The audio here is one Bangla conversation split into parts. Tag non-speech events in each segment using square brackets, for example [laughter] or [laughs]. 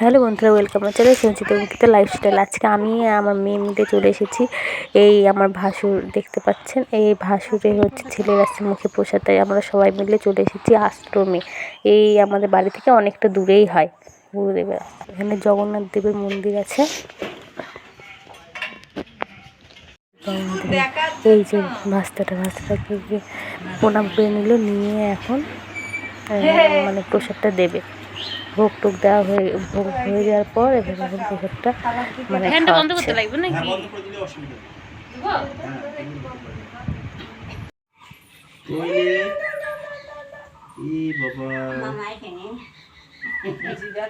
হ্যালো বন্ধুরা ওয়েলকাম চ্যানেল সঞ্চিত অঙ্কিতা লাইফস্টাইল আজকে আমি আমার মেয়ে মিলে চলে এসেছি। এই আমার ভাসুর দেখতে পাচ্ছেন? এই ভাসুরে হচ্ছে ছেলের আসছে মুখে প্রসাদ, তাই আমরা সবাই মিলে চলে এসেছি আশ্রমে। এই আমাদের বাড়ি থেকে অনেকটা দূরেই হয়। গুরুদেবের, এখানে জগন্নাথ দেবের মন্দির আছে। এই যে ভাস্তাটা ভাস্তাটাকে প্রণাম করে নিল, নিয়ে এখন মানে প্রসাদটা দেবে। ভোগ টোক দেওয়া হয়ে ভোগ হয়ে যাওয়ার পর এবার এখন প্রসাদটা মানে ফ্যানটা বন্ধ করতে লাগবে নাকি? বন্ধ করে দিলে অসুবিধা নেই। ই বাবা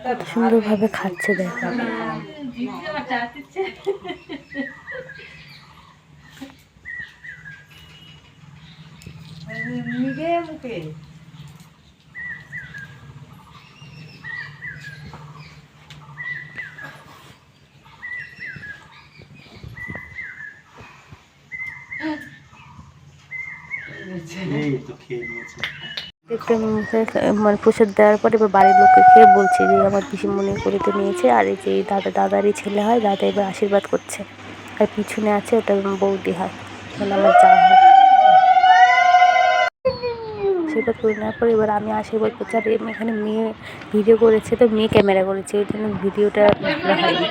কত সুন্দরভাবে খাচ্ছে দেখো। মুখে। মানে প্রসাদ দেওয়ার পর এবার বাড়ির লোককে খেয়ে বলছে যে আমার পিসি মনে করে তো নিয়েছে আর এই যে এই দাদা দাদারই ছেলে হয় দাদা এবার আশীর্বাদ করছে। আর পিছনে আছে ওটা বৌদি হয় মানে আমার যা হয়। আশীর্বাদ করে নেওয়ার পর এবার আমি আশীর্বাদ করছি আর এখানে মেয়ে ভিডিও করেছে তো মেয়ে ক্যামেরা করেছে এই জন্য ভিডিওটা হয়নি।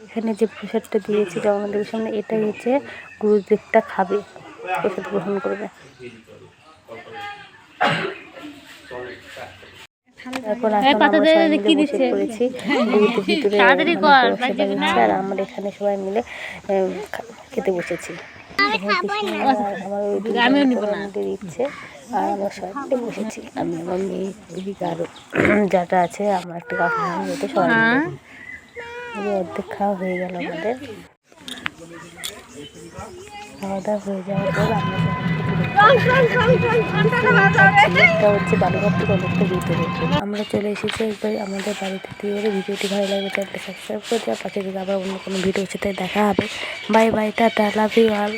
এখানে যে প্রসাদটা দিয়েছে জগন্নাথের সামনে এটাই হচ্ছে গুরুদেবটা খাবে প্রসাদ গ্রহণ করবে। এখন মানে [laughs] আর আমরা এখানে সবাই মিলে আহ, খেতে বসেছি। আমার। মিলে দিচ্ছে আর আমরা সবাই বসেছি। আমি আমার মেয়ে আরও যাটা আছে আমার একটা কাকা সবাই অর্ধেক খাওয়া হয়ে গেল আমাদের। খাওয়া দাওয়া হয়ে যাওয়ার পর আমরা হচ্ছে আমরা চলে এসেছি একবার আমাদের বাড়িতে। বলে ভিডিওটি ভালো লাগবে চ্যানেলটা সাবস্ক্রাইব করে দেওয়া পাশে যদি আবার অন্য কোনো ভিডিও সেটাই দেখা হবে bye bye tata love you all